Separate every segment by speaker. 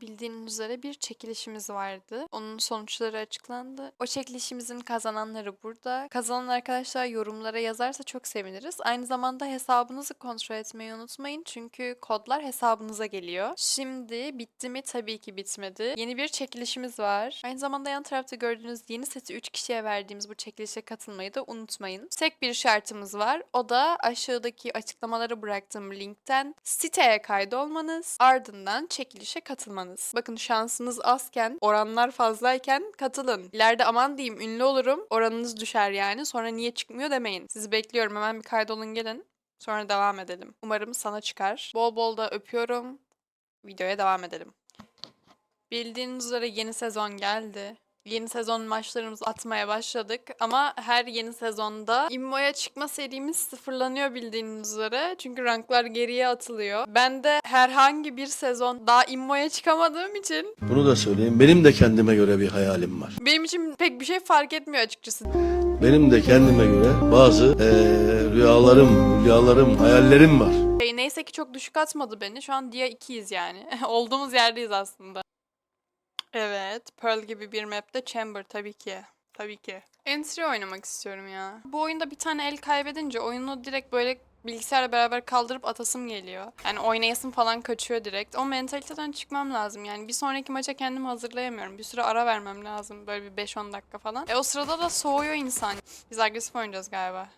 Speaker 1: Bildiğiniz üzere bir çekilişimiz vardı. Onun sonuçları açıklandı. O çekilişimizin kazananları burada. Kazanan arkadaşlar yorumlara yazarsa çok seviniriz. Aynı zamanda hesabınızı kontrol etmeyi unutmayın. Çünkü kodlar hesabınıza geliyor. Şimdi bitti mi? Tabii ki bitmedi. Yeni bir çekilişimiz var. Aynı zamanda yan tarafta gördüğünüz yeni seti 3 kişiye verdiğimiz bu çekilişe katılmayı da unutmayın. Tek bir şartımız var. O da aşağıdaki açıklamalara bıraktığım linkten siteye kaydolmanız, ardından çekilişe katılmanız. Bakın şansınız azken, oranlar fazlayken katılın. İleride aman diyeyim ünlü olurum, oranınız düşer yani. Sonra niye çıkmıyor demeyin. Sizi bekliyorum. Hemen bir kaydolun gelin. Sonra devam edelim. Umarım sana çıkar. Bol bol da öpüyorum. Videoya devam edelim. Bildiğiniz üzere yeni sezon geldi. Yeni sezon maçlarımızı atmaya başladık ama her yeni sezonda immoya çıkma serimiz sıfırlanıyor bildiğiniz üzere. Çünkü ranklar geriye atılıyor. Ben de herhangi bir sezon daha immoya çıkamadığım için
Speaker 2: Bunu da söyleyeyim. Benim de kendime göre bir hayalim var.
Speaker 1: benim için pek bir şey fark etmiyor açıkçası.
Speaker 2: Benim de kendime göre bazı eee, rüyalarım, rüyalarım, hayallerim var.
Speaker 1: Şey, neyse ki çok düşük atmadı beni. Şu an Dia 2'yiz yani. Olduğumuz yerdeyiz aslında. Evet. Pearl gibi bir map'te Chamber tabii ki. Tabii ki. Entry oynamak istiyorum ya. Bu oyunda bir tane el kaybedince oyunu direkt böyle bilgisayarla beraber kaldırıp atasım geliyor. Yani oynayasım falan kaçıyor direkt. O mentaliteden çıkmam lazım. Yani bir sonraki maça kendimi hazırlayamıyorum. Bir süre ara vermem lazım. Böyle bir 5-10 dakika falan. E o sırada da soğuyor insan. Biz agresif oynayacağız galiba.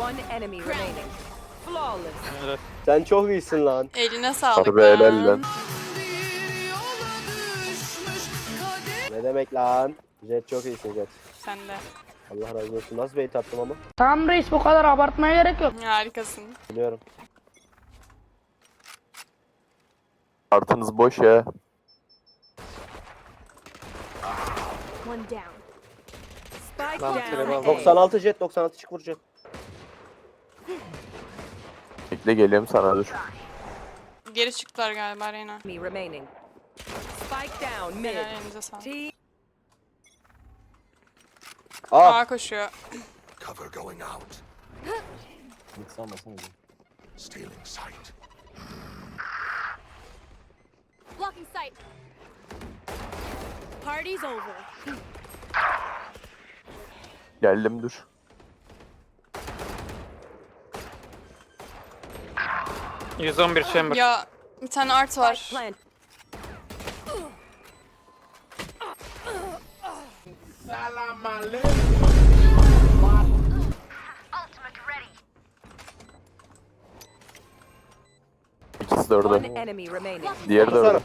Speaker 3: One enemy remaining. Flawless.
Speaker 4: Sen çok iyisin lan.
Speaker 1: Eline sağlık
Speaker 5: Harbi helal
Speaker 1: lan.
Speaker 4: Ne demek lan? Jet çok iyisin Jet.
Speaker 1: Sen de.
Speaker 4: Allah razı olsun. Nasıl bait attım ama?
Speaker 6: Tamam reis bu kadar abartmaya gerek yok.
Speaker 1: Harikasın.
Speaker 4: Biliyorum.
Speaker 5: Artınız boş ya.
Speaker 3: One down. Spike down.
Speaker 4: trebe
Speaker 3: A.
Speaker 4: 96 Jet 96 çık vur Jet.
Speaker 5: Bekle geliyorum sana dur.
Speaker 1: Geri çıktılar galiba Reyna.
Speaker 3: Enemy remaining. Spike down mid.
Speaker 1: Helal elinize sağlık.
Speaker 3: T.
Speaker 4: Aa.
Speaker 1: Koşuyor.
Speaker 7: Cover going out.
Speaker 4: Almasın
Speaker 7: Stealing sight.
Speaker 8: Blocking sight. Party's over.
Speaker 5: Geldim dur.
Speaker 1: Ya bir tane art var.
Speaker 5: İkisi de
Speaker 3: One
Speaker 5: orada.
Speaker 3: enemy remaining.
Speaker 5: Diğeri de orada.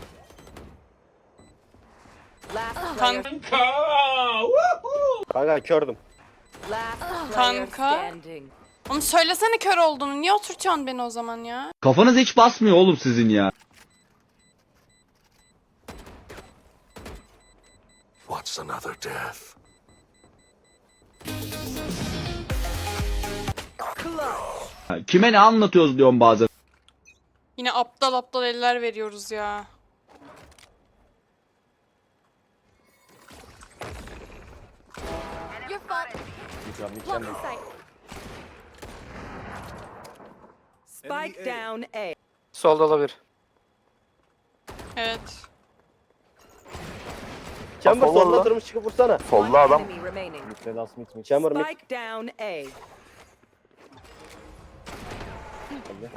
Speaker 3: Last player.
Speaker 4: Kanka kördüm.
Speaker 3: Last player
Speaker 1: Kanka.
Speaker 3: standing.
Speaker 1: Onu söylesene kör olduğunu. Niye oturtuyorsun beni o zaman ya?
Speaker 9: Kafanız hiç basmıyor oğlum sizin ya.
Speaker 7: What's another death?
Speaker 9: Kime ne anlatıyoruz diyorum bazen.
Speaker 1: Yine aptal aptal eller veriyoruz ya.
Speaker 8: Your fault. Blocking sight.
Speaker 3: Spike down A.
Speaker 10: Solda olabilir.
Speaker 1: Evet.
Speaker 4: Chamber
Speaker 5: var
Speaker 4: solda
Speaker 5: lan.
Speaker 4: durmuş çıkıp vursana.
Speaker 5: Solda
Speaker 3: One
Speaker 5: adam.
Speaker 3: enemy remaining.
Speaker 4: Chamber mid.
Speaker 3: Spike down A.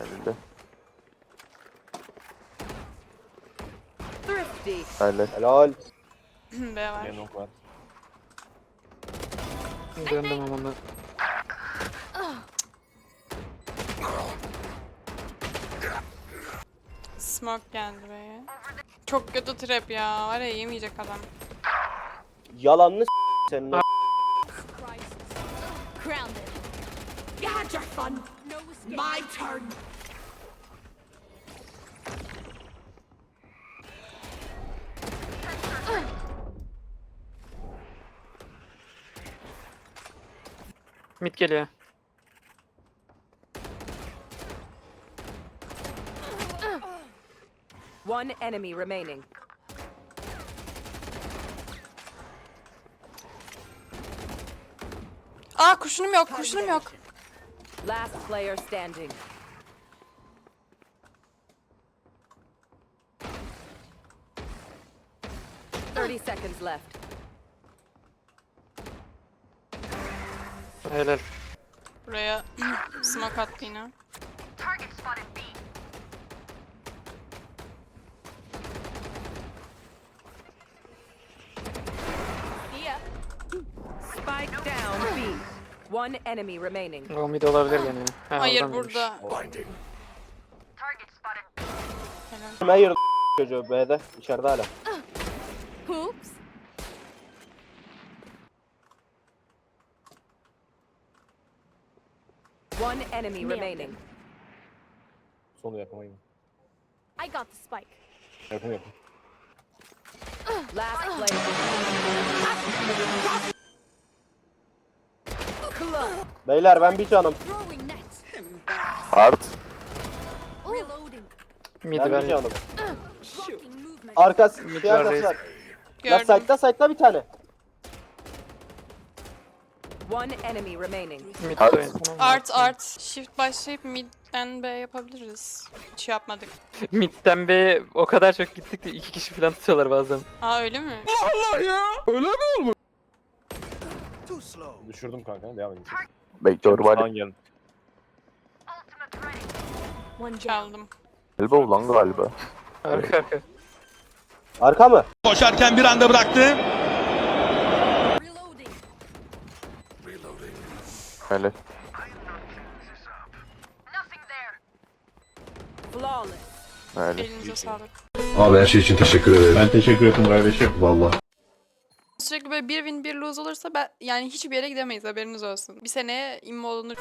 Speaker 5: Elinde.
Speaker 3: Thrifty.
Speaker 5: Aynen.
Speaker 4: Helal.
Speaker 1: B var.
Speaker 10: Döndüm ama
Speaker 1: Smoke geldi be. Çok kötü trap ya. Var ya yemeyecek adam.
Speaker 4: Yalanını s- senin o.
Speaker 8: Grounded. You had your fun. No escape. My turn.
Speaker 10: Mid geliyor.
Speaker 3: One enemy remaining.
Speaker 1: Aa kurşunum yok kurşunum yok.
Speaker 3: Last player standing. Thirty seconds left.
Speaker 10: Helal.
Speaker 1: Buraya smoke attı yine.
Speaker 3: Spike down B. One enemy remaining.
Speaker 10: O mid olabilir yani. Ha,
Speaker 1: Hayır
Speaker 10: oradan girmiş.
Speaker 1: burada.
Speaker 4: Yürüdüm çocuğu B'de. içeride hala.
Speaker 8: Oops.
Speaker 3: One enemy remaining.
Speaker 4: Sonu yapamayın.
Speaker 8: I got the spike.
Speaker 4: Yakın yakın.
Speaker 3: Last player.
Speaker 4: Beyler ben bir canım.
Speaker 8: Reloading.
Speaker 10: Mid
Speaker 4: Ben bir canım.
Speaker 10: Mid
Speaker 4: Şey
Speaker 10: var,
Speaker 4: var. Ya
Speaker 1: Gördüm.
Speaker 4: site'da site'da bir tane.
Speaker 3: One enemy remaining.
Speaker 10: Mid
Speaker 5: Art.
Speaker 10: oyun.
Speaker 1: Art art. Shift başlayıp midden B yapabiliriz. Hiç yapmadık.
Speaker 10: Mid'den B o kadar çok gittik ki iki kişi falan tutuyorlar bazen.
Speaker 1: Aa öyle mi?
Speaker 4: Düşürdüm kanka. Devam edin.
Speaker 5: Bekliyorum
Speaker 4: gelin.
Speaker 8: One down.
Speaker 1: Çaldım.
Speaker 5: Elbow lan galiba.
Speaker 10: Arka arka.
Speaker 4: Arka mı?
Speaker 9: Koşarken bir anda bıraktı.
Speaker 3: Flawless.
Speaker 5: Helal.
Speaker 1: Elinize sağlık.
Speaker 2: Abi her şey için teşekkür ederim.
Speaker 9: Ben teşekkür ederim kardeşim.
Speaker 2: Vallahi
Speaker 1: sürekli böyle bir win bir lose olursa ben yani hiçbir yere gidemeyiz haberiniz olsun. Bir seneye immo olunur.